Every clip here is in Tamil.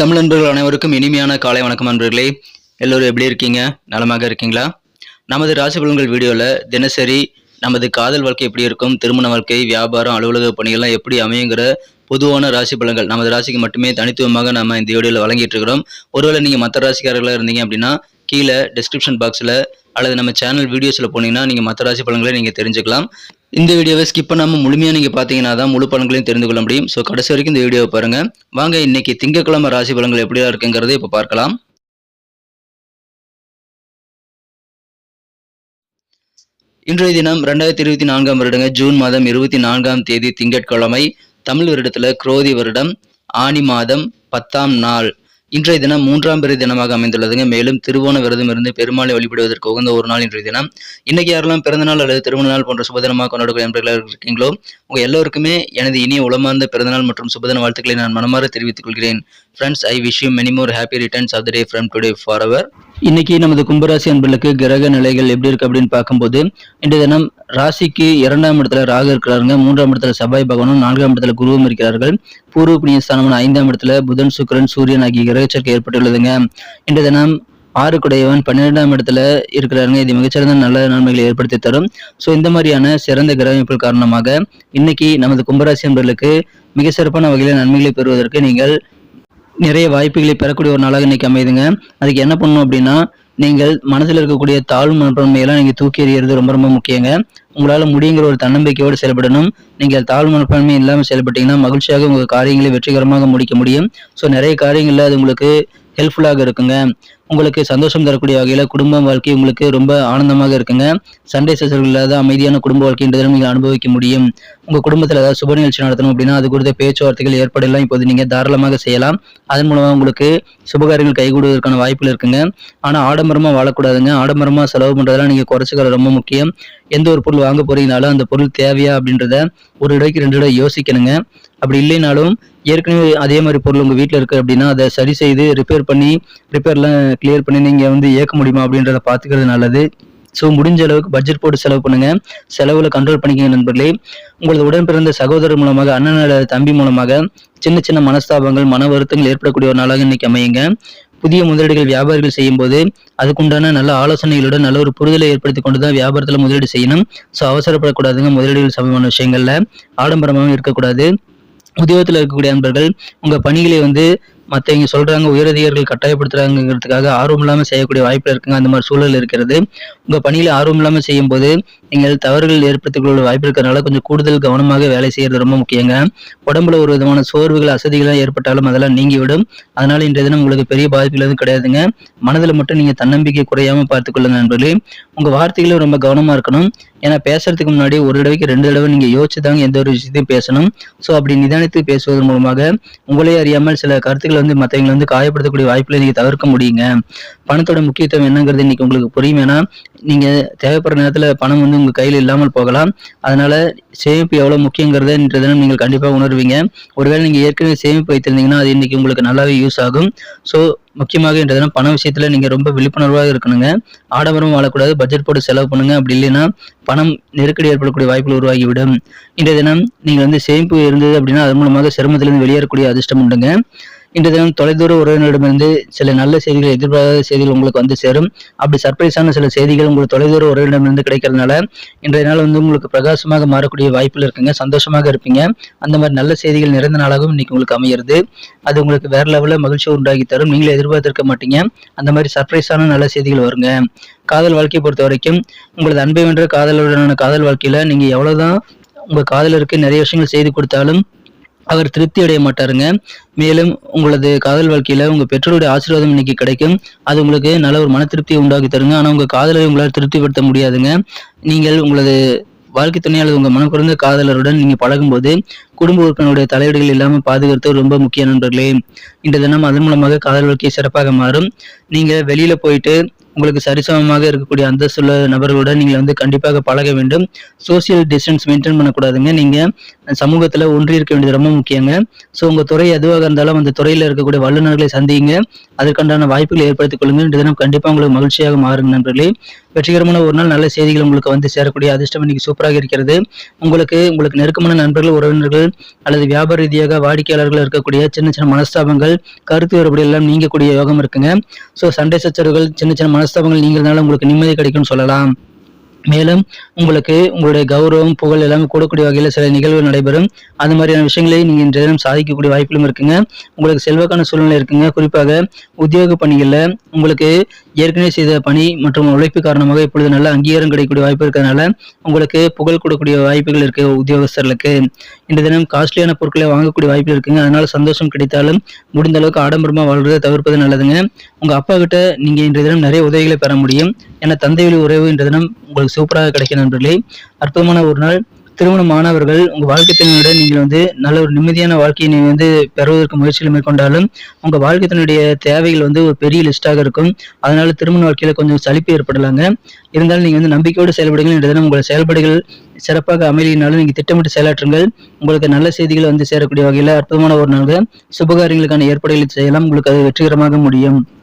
தமிழ் நண்பர்கள் அனைவருக்கும் இனிமையான காலை வணக்கம் நண்பர்களே எல்லோரும் எப்படி இருக்கீங்க? நலமாக இருக்கீங்களா? நமது ராசிபலன்கள் வீடியோவில் தினசரி நமது காதல் வாழ்க்கை எப்படி இருக்கும் திருமண வாழ்க்கை வியாபாரம் அலுவலக பணிகள்லாம் எப்படி அமையுங்கிற பொதுவான ராசி பலன்கள் நமது ராசிக்கு மட்டுமே தனித்துவமாக நம்ம இந்த வீடியோவில் வழங்கிட்டு இருக்கிறோம். ஒருவேளை நீங்கள் மற்ற ராசிக்காரர்களாக இருந்தீங்க அப்படின்னா கீழே டிஸ்கிரிப்ஷன் பாக்ஸில் அல்லது நம்ம சேனல் வீடியோஸில் போனீங்கன்னா நீங்கள் மற்ற ராசி பலன்களை நீங்கள் தெரிஞ்சுக்கலாம். இந்த வீடியோவை ஸ்கிப் பண்ணாமல் முழுமையாக நீங்கள் பார்த்தீங்கன்னா தான் முழு பலன்களையும் தெரிந்து கொள்ள முடியும். ஸோ கடைசி வரைக்கும் இந்த வீடியோவை பாருங்கள் வாங்க இன்றைக்கி திங்கக்கிழமை ராசி பலன்கள் எப்படியா இருக்குங்கிறதை இப்போ பார்க்கலாம். இன்றைய தினம் ரெண்டாயிரத்தி இருபத்தி நான்காம் வருடங்க ஜூன் மாதம் இருபத்தி நான்காம் தேதி திங்கட்கிழமை தமிழ் வருடத்தில் குரோதி வருடம் ஆனி மாதம் பத்தாம் நாள். இன்றைய தினம் மூன்றாம் பிறை தினமாக அமைந்துள்ளதுங்க. மேலும் திருவோண விரதம் இருந்து பெருமாளை வழிபடுவதற்கு உகந்த ஒரு நாள் இன்றைய தினம். இன்னைக்கு யாரெல்லாம் பிறந்தநாள் அல்லது திருமண நாள் போன்ற சுபதினமாக கொண்டாடக்கூடிய நண்பர்களாக இருக்கீங்களோ உங்க எல்லோருக்குமே எனது இனிய உளமார்ந்த பிறந்தநாள் மற்றும் சுபதின வாழ்த்துக்களை நான் மனமாற தெரிவித்துக் கொள்கிறேன். Friends I wish you many more happy returns of the day from today for our இன்னைக்கு நமது கும்பராசி அன்பர்களுக்கு கிரக நிலைகள் எப்படி இருக்கு அப்படின்னு பார்க்கும்போது இன்றைய தினம் ராசிக்கு இரண்டாம் இடத்துல ராகு இருக்கிறாருங்க. மூன்றாம் இடத்துல செவ்வாய் பகவானும் நான்காம் இடத்துல குருவும் இருக்கிறார்கள். பூர்வ புண்ணிய ஸ்தானமான ஐந்தாம் இடத்துல புதன் சுக்கிரன் சூரியன் ஆகிய கிரகச்சேர்க்கை ஏற்பட்டுள்ளதுங்க. இன்றைய தினம் ஆறு குடையவன் பன்னிரெண்டாம் இடத்துல இருக்கிறாருங்க. இது மிகச்சிறந்த நல்ல நன்மைகளை ஏற்படுத்தி தரும். ஸோ இந்த மாதிரியான சிறந்த கிரகமைப்புகள் காரணமாக இன்னைக்கு நமது கும்பராசி அன்பர்களுக்கு மிக சிறப்பான வகையில் நன்மைகளை பெறுவதற்கு நீங்கள் நிறைய வாய்ப்புகளை பெறக்கூடிய ஒரு நாளாக இன்னைக்கு அமையுதுங்க. அதுக்கு என்ன பண்ணணும் அப்படின்னா நீங்கள் மனதில் இருக்கக்கூடிய தாழ்வு மனப்பான்மையெல்லாம் நீங்கள் தூக்கி எறியறது ரொம்ப ரொம்ப முக்கியங்க. உங்களால் முடியுங்கிற ஒரு தன்னம்பிக்கையோடு செயல்படணும். நீங்கள் தாழ்வு மனப்பான்மை இல்லாமல் செயல்பட்டீங்கன்னா மகிழ்ச்சியாக உங்கள் காரியங்களை வெற்றிகரமாக முடிக்க முடியும். ஸோ நிறைய காரியங்களில் அது உங்களுக்கு ஹெல்ப்ஃபுல்லாக இருக்குங்க. உங்களுக்கு சந்தோஷம் தரக்கூடிய வகையில் குடும்ப வாழ்க்கை உங்களுக்கு ரொம்ப ஆனந்தமாக இருக்குங்க. சண்டை சச்சரவுகள் இல்லாத அமைதியான குடும்ப வாழ்க்கைன்றதை நீங்கள் அனுபவிக்க முடியும். உங்கள் குடும்பத்தில் ஏதாவது சுப நிகழ்ச்சி நடத்தணும் அப்படின்னா அது குறித்த பேச்சுவார்த்தைகள் ஏற்படலாம். இப்போது நீங்கள் தாராளமாக செய்யலாம். அதன் மூலமாக உங்களுக்கு சுபகாரியங்கள் கைகூடுவதற்கான வாய்ப்புகள் இருக்குங்க. ஆனால் ஆடம்பரமாக வாழக்கூடாதுங்க. ஆடம்பரமாக செலவு பண்ணுறதெல்லாம் நீங்கள் குறைச்சிக்கிறது ரொம்ப முக்கியம். எந்த ஒரு பொருள் வாங்க போறீங்கனாலும் அந்த பொருள் தேவையா அப்படின்றத ஒரு இடைக்கு ரெண்டு இடம் யோசிக்கணுங்க. அப்படி இல்லைனாலும் ஏற்கனவே அதே மாதிரி பொருள் உங்கள் வீட்டில் இருக்குது அப்படின்னா அதை சரி செய்து ரிப்பேர் பண்ணி ரிப்பேர்லாம் கிளியர் பண்ணி நீங்கள் வந்து இயக்க முடியுமா அப்படின்றத பார்த்துக்கிறது நல்லது. ஸோ முடிஞ்ச அளவுக்கு பட்ஜெட் போட்டு செலவு பண்ணுங்க. செலவுல கண்ட்ரோல் பண்ணிக்கங்க நண்பர்களே. உங்களது உடன் பிறந்த சகோதரர் மூலமாக அண்ணன் தம்பி மூலமாக சின்ன சின்ன மனஸ்தாபங்கள் மன வருத்தங்கள் ஏற்படக்கூடிய ஒரு நாளாக இன்னைக்கு அமையுங்க. புதிய முதலீடுகள் வியாபாரிகள் செய்யும் போது அதுக்குண்டான நல்ல ஆலோசனைகளுடன் நல்ல ஒரு புரிதலை ஏற்படுத்தி கொண்டு தான் வியாபாரத்தில் முதலீடு செய்யணும். ஸோ அவசரப்படக்கூடாதுங்க. முதலீடுகள் சம்பந்தமான விஷயங்கள்ல ஆடம்பரமாகவும் இருக்கக்கூடாது. உத்தியோகத்தில் இருக்கக்கூடிய நண்பர்கள் உங்க பணிகளை வந்து மற்றவங்க சொல்றாங்க உயரதிகாரிகள் கட்டாயப்படுத்துறாங்கிறதுக்காக ஆர்வம் இல்லாமல் செய்யக்கூடிய வாய்ப்பு இருக்குங்க. அந்த மாதிரி சூழல் இருக்கிறது. உங்க பணியில் ஆர்வம் இல்லாமல் செய்யும் போது நீங்கள் தவறுகள் ஏற்படுத்திக்கொள்ள வாய்ப்பு இருக்கிறதுனால கொஞ்சம் கூடுதல் கவனமாக வேலை செய்யறது ரொம்ப முக்கியங்க. உடம்புல ஒரு விதமான சோர்வுகள் அசதிகள் ஏற்பட்டாலும் அதெல்லாம் நீங்கிவிடும். அதனால இன்றைய தினம் உங்களுக்கு பெரிய பாதிப்புகள் எதுவும் கிடையாதுங்க. மனதில் மட்டும் நீங்க தன்னம்பிக்கை குறையாம பார்த்துக்கொள்ளுங்க நண்பர்களே உங்க வார்த்தைகளும் ரொம்ப கவனமா இருக்கணும். ஏன்னா பேசுறதுக்கு முன்னாடி ஒரு தடவைக்கு ரெண்டு தடவை நீங்க யோசிச்சு தாங்க எந்த ஒரு விஷயத்தையும் பேசணும். ஸோ அப்படி நிதானித்து பேசுவதன் மூலமாக உங்களே அறியாமல் சில கருத்துக்களை வந்து மற்றவங்களை வந்து காயப்படுத்தக்கூடிய வாய்ப்புகளை நீங்க தவிர்க்க முடியுங்க. பணத்தோட முக்கியத்துவம் என்னங்கிறது இன்னைக்கு உங்களுக்கு புரியும். ஏன்னா நீங்க தேவைப்படுற நேரத்துல பணம் வந்து உங்க கையில் இல்லாமல் போகலாம். அதனால சேமிப்பு எவ்வளவு முக்கியங்கிறத இன்றைய தினம் நீங்கள் கண்டிப்பாக உணர்வீங்க. ஒருவேளை நீங்க ஏற்கனவே சேமிப்பு வைத்திருந்தீங்கன்னா அது இன்னைக்கு உங்களுக்கு நல்லாவே யூஸ் ஆகும். ஸோ முக்கியமாக இன்றைய தினம் பண விஷயத்துல நீங்க ரொம்ப விழிப்புணர்வாக இருக்கணுங்க. ஆடம்பரம் வாழக்கூடாது. பட்ஜெட் போட்டு செலவு பண்ணுங்க. அப்படி இல்லைன்னா பணம் நெருக்கடி ஏற்படக்கூடிய வாய்ப்புகள் உருவாகிவிடும். இன்றைய தினம் நீங்க வந்து சேமிப்பு இருந்தது அப்படின்னா அது மூலமாக சிரமத்திலிருந்து வெளியேறக்கூடிய அதிர்ஷ்டம் உண்டுங்க. இன்று தினம் தொலைதூர உறவினரிடமிருந்து சில நல்ல செய்திகள் எதிர்பாராத செய்திகள் உங்களுக்கு வந்து சேரும். அப்படி சர்ப்ரைஸான சில செய்திகள் உங்களுக்கு தொலைதூர உறவினரிடமிருந்து கிடைக்கிறதுனால இன்றைய நாள் வந்து உங்களுக்கு பிரகாசமாக மாறக்கூடிய வாய்ப்புகள் இருக்குங்க. சந்தோஷமாக இருப்பீங்க. அந்த மாதிரி நல்ல செய்திகள் நிறைந்த நாளாகவும் இன்னைக்கு உங்களுக்கு அமையிறது. அது உங்களுக்கு வேற லெவலில் மகிழ்ச்சி உண்டாகி தரும். நீங்களே எதிர்பார்த்திருக்க மாட்டீங்க. அந்த மாதிரி சர்ப்ரைஸான நல்ல செய்திகள் வருங்க. காதல் வாழ்க்கையை பொறுத்த வரைக்கும் உங்களது அன்பை வென்ற காதலுடனான காதல் வாழ்க்கையில் நீங்கள் எவ்வளோதான் உங்கள் காதலருக்கு நிறைய விஷயங்கள் செய்து கொடுத்தாலும் அவர் திருப்தி அடைய மாட்டாருங்க. மேலும் உங்களது காதல் வாழ்க்கையில உங்க பெற்றோருடைய ஆசீர்வாதம் இன்னைக்கு கிடைக்கும். அது உங்களுக்கு நல்ல ஒரு மன திருப்தியை உண்டாக்கி தருங்க. ஆனா உங்க காதலை உங்களால் திருப்திப்படுத்த முடியாதுங்க. நீங்கள் உங்களது வாழ்க்கை துணை அல்லது உங்க மனக்குறந்த காதலருடன் நீங்க பழகும்போது குடும்ப உறுப்பினருடைய தலையீடுகள் இல்லாமல் பாதுகாத்து ரொம்ப முக்கிய நண்பர்களே. இந்த தினம் அதன் மூலமாக காதல் வாழ்க்கை சிறப்பாக மாறும். நீங்க வெளியில போயிட்டு உங்களுக்கு சரிசமமாக இருக்கக்கூடிய அந்தஸ்துள்ள நபர்களுடன் நீங்கள் வந்து கண்டிப்பாக பழக வேண்டும். சோசியல் டிஸ்டன்ஸ் மெயின்டைன் பண்ணக்கூடாதுங்க. நீங்கள் சமூகத்தில் ஒன்றி இருக்க வேண்டியது ரொம்ப முக்கியங்க. ஸோ உங்கள் துறை எதுவாக இருந்தாலும் அந்த துறையில் இருக்கக்கூடிய வல்லுநர்களை சந்திங்க அதற்கான வாய்ப்புகளை ஏற்படுத்திக் கொள்ளுங்க. இந்த தினம் கண்டிப்பாக உங்களுக்கு மகிழ்ச்சியாக மாறுங்க நண்பர்களே. வெற்றிகரமான ஒரு நாள் நல்ல செய்திகள் உங்களுக்கு வந்து சேரக்கூடிய அதிர்ஷ்டம் இன்னைக்கு சூப்பராக இருக்கிறது. உங்களுக்கு உங்களுக்கு நெருக்கமான நண்பர்கள் உறவினர்கள் அல்லது வியாபார ரீதியாக வாடிக்கையாளர்கள் இருக்கக்கூடிய சின்ன சின்ன மனஸ்தாபங்கள் கருத்து வேறுபடி எல்லாம் நீங்கக்கூடிய யோகம் இருக்குங்க. ஸோ சண்டை சச்சரவுகள் சின்ன சின்ன மனஸ்தாபங்கள் நீங்கிறதுனால உங்களுக்கு நிம்மதி கிடைக்கும்னு சொல்லலாம். மேலும் உங்களுக்கு உங்களுடைய கௌரவம் புகழ் எல்லாமே கூடக்கூடிய வகையில் சில நிகழ்வுகள் நடைபெறும். அது மாதிரியான விஷயங்களை நீங்கள் இன்றைய தினம் சாதிக்கக்கூடிய வாய்ப்புகளும் இருக்குங்க. உங்களுக்கு செல்வாக்கான சூழ்நிலை இருக்குங்க. குறிப்பாக உத்தியோக பணிகளில் உங்களுக்கு ஏற்கனவே செய்த பணி மற்றும் உழைப்பு காரணமாக இப்பொழுது நல்ல அங்கீகாரம் கிடைக்கக்கூடிய வாய்ப்பு இருக்கிறதுனால உங்களுக்கு புகழ் கொடுக்கக்கூடிய வாய்ப்புகள் இருக்கு உத்தியோகஸ்தர்களுக்கு. இந்த தினம் காஸ்ட்லியான பொருட்களை வாங்கக்கூடிய வாய்ப்பு இருக்குங்க. அதனால சந்தோஷம் கிடைத்தாலும் முடிந்த அளவுக்கு ஆடம்பரமாக வாழ்றதை தவிர்ப்பது நல்லதுங்க. உங்கள் அப்பா கிட்ட நீங்கள் இன்றைய தினம் நிறைய உதவிகளை பெற முடியும். என தந்தை வழி உறவு என்ற தினம் உங்களுக்கு சூப்பராக கிடைக்கும் நண்பர்களே. அற்புதமான ஒரு நாள். திருமண மாணவர்கள் உங்கள் வாழ்க்கை திறனுடன் நீங்கள் வந்து நல்ல ஒரு நிம்மதியான வாழ்க்கையை நீங்கள் வந்து பெறுவதற்கு முயற்சிகள் மேற்கொண்டாலும் உங்கள் வாழ்க்கை தன்னுடைய தேவைகள் வந்து ஒரு பெரிய லிஸ்ட்டாக இருக்கும். அதனால திருமண வாழ்க்கையில் கொஞ்சம் சலிப்பு ஏற்படலாங்க. இருந்தாலும் நீங்கள் வந்து நம்பிக்கையோடு செயல்படுங்கள் என்ற தினம் உங்கள் செயல்பாடுகள் சிறப்பாக அமையினாலும் நீங்கள் திட்டமிட்டு செயலாற்றுங்கள். உங்களுக்கு நல்ல செய்திகள் வந்து சேரக்கூடிய வகையில் அற்புதமான ஒரு நாள் சுபகாரியங்களுக்கான ஏற்பாடுகளை செய்யலாம். உங்களுக்கு அது வெற்றிகரமாக முடியும்.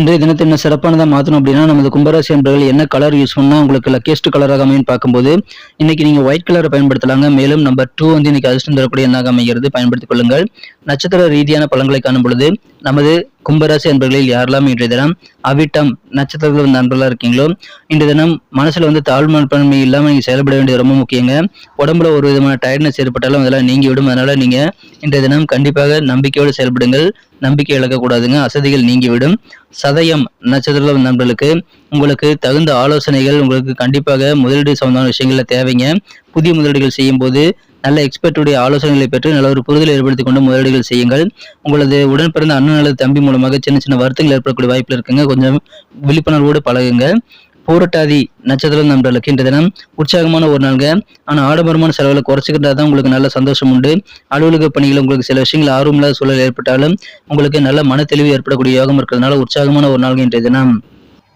இன்றைய தினத்தை என்ன சிறப்பானதாக மாற்றணும் அப்படின்னா நமது கும்பராசி என்பவர்கள் என்ன கலர் யூஸ் பண்ணால் உங்களுக்கு லக்கேஸ்ட் கலராக அமையும் பார்க்கும்போது இன்னைக்கு நீங்கள் ஒயிட் கலரை பயன்படுத்தலாங்க. மேலும் நம்பர் டூ வந்து இன்னைக்கு அதிர்ஷ்டம் தரக்கூடிய எண்ணாக அமைகிறது? பயன்படுத்திக் கொள்ளுங்கள். நட்சத்திர ரீதியான பழங்களை காணும் பொழுது நமது கும்பராசி என்பர்களில் யாரெல்லாம் இன்றைய தினம் அவிட்டம் நட்சத்திரத்தில் வந்து நண்பர்களாக இருக்கீங்களோ இன்றைய தினம் மனசில் வந்து தாழ்வு மனப்பான்மை இல்லாமல் நீங்கள் செயல்பட வேண்டியது ரொம்ப முக்கியங்க. உடம்புல ஒரு விதமான டயர்ட்னஸ் ஏற்பட்டாலும் அதெல்லாம் நீங்கி விடும். அதனால் நீங்கள் இன்றைய தினம் கண்டிப்பாக நம்பிக்கையோடு செயல்படுங்கள். நம்பிக்கை இழக்கக்கூடாதுங்க அசதிகள் நீங்கிவிடும் சதயம் நட்சத்திர நண்பர்களுக்கு உங்களுக்கு தகுந்த ஆலோசனைகள் உங்களுக்கு கண்டிப்பாக முதலீடு சம்பந்தமான விஷயங்கள்ல தேவைங்க. புதிய முதலீடுகள் செய்யும் போது நல்ல எக்ஸ்பர்ட்டுடைய ஆலோசனைகளை பெற்று நல்ல ஒரு புரிதல் ஏற்படுத்தி கொண்டு முதலீடுகள் செய்யுங்கள். உங்களது உடன் பிறந்த அண்ணன் அல்லது தம்பி மூலமாக சின்ன சின்ன வருத்தங்கள் ஏற்படக்கூடிய வாய்ப்பில் இருக்குங்க. கொஞ்சம் விழிப்புணர்வோடு பழகுங்க. பூரட்டாதி நட்சத்திரம் நண்பர்களுக்கு இன்றைய தினம் உற்சாகமான ஒரு நாள்ங்க. ஆனால் ஆடம்பரமான செலவுகளை குறைச்சிக்கிட்டா தான் உங்களுக்கு நல்ல சந்தோஷம் உண்டு. அலுவலக பணிகள் உங்களுக்கு சில விஷயங்கள் ஆர்வமில்லாத சூழல் ஏற்பட்டாலும் உங்களுக்கு நல்ல மன தெளிவு ஏற்படக்கூடிய யோகம் இருக்கிறதுனால உற்சாகமான ஒரு நாள்ங்க இன்றைய தினம்.